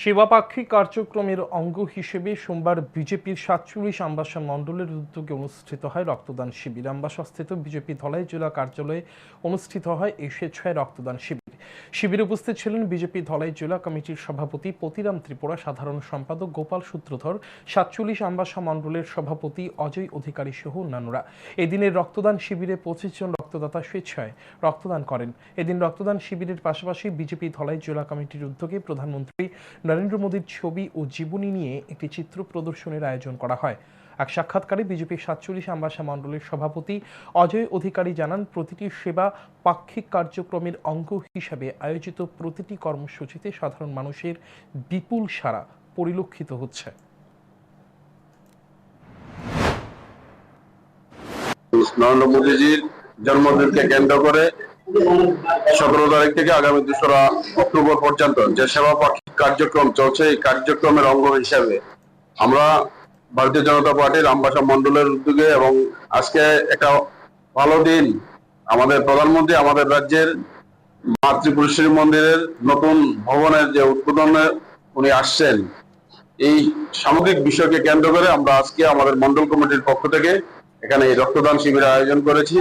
সেবাপাক্ষিক কার্যক্রমের অঙ্গ হিসেবে সোমবার বিজেপির সাতচল্লিশ আম্বাসা মণ্ডলের উদ্যোগে অনুষ্ঠিত হয় রক্তদান শিবির। আম্বাসাস্থিত বিজেপি ধলাই জেলা কার্যালয়ে অনুষ্ঠিত হয় এই স্বেচ্ছায় রক্তদান শিবির। শিবিরে উপস্থিত ছিলেন বিজেপি ধলাই জেলা কমিটির সভাপতি পতিরাম ত্রিপুরা, সাধারণ সম্পাদক গোপাল সূত্রধর, সাতচল্লিশ আম্বাসা মণ্ডলের সভাপতি অজয় অধিকারী সহ অন্যান্যরা। এদিনের রক্তদান শিবিরে পঁচিশ জন রক্তদাতা স্বেচ্ছায় রক্তদান করেন। এদিন রক্তদান শিবিরের পাশাপাশি বিজেপি ধলাই জেলা কমিটির উদ্যোগে প্রধানমন্ত্রী নরেন্দ্র মোদীর ছবি ও জীবনী নিয়ে একটি চিত্র প্রদর্শনের আয়োজন করা হয়। এক সাক্ষাৎকারে বিজেপির সাতচল্লিশ আম্বাসা মণ্ডলের সভাপতি অজয় অধিকারী জানান, প্রতিটি সেবা পাক্ষিক কার্যক্রমের অঙ্গ হিসাবে আয়োজিত প্রতিটি কর্মসূচিতে সাধারণ মানুষের বিপুল সাড়া পরিলক্ষিত হচ্ছে। নরেন্দ্র মোদীজির জন্মদিনকে কেন্দ্র করে সতেরো তারিখ থেকে আগামী দোসরা অক্টোবর পর্যন্ত যে সেবা পাক্ষিক কার্যক্রম চলছে, এই কার্যক্রমের অঙ্গ হিসাবে আমরা ভারতীয় জনতা পার্টির আমবাসা মন্ডলের উদ্যোগে এবং আজকে একটা ভালো দিন। আমাদের প্রধানমন্ত্রী আমাদের রাজ্যের মাতৃপুরেশ্বরী মন্দিরের নতুন ভবনের যে উদ্বোধনে উনি আসছেন, এই সামগ্রিক বিষয়কে কেন্দ্র করে আমরা আজকে আমাদের মন্ডল কমিটির পক্ষ থেকে এখানে এই রক্তদান শিবিরের আয়োজন করেছি।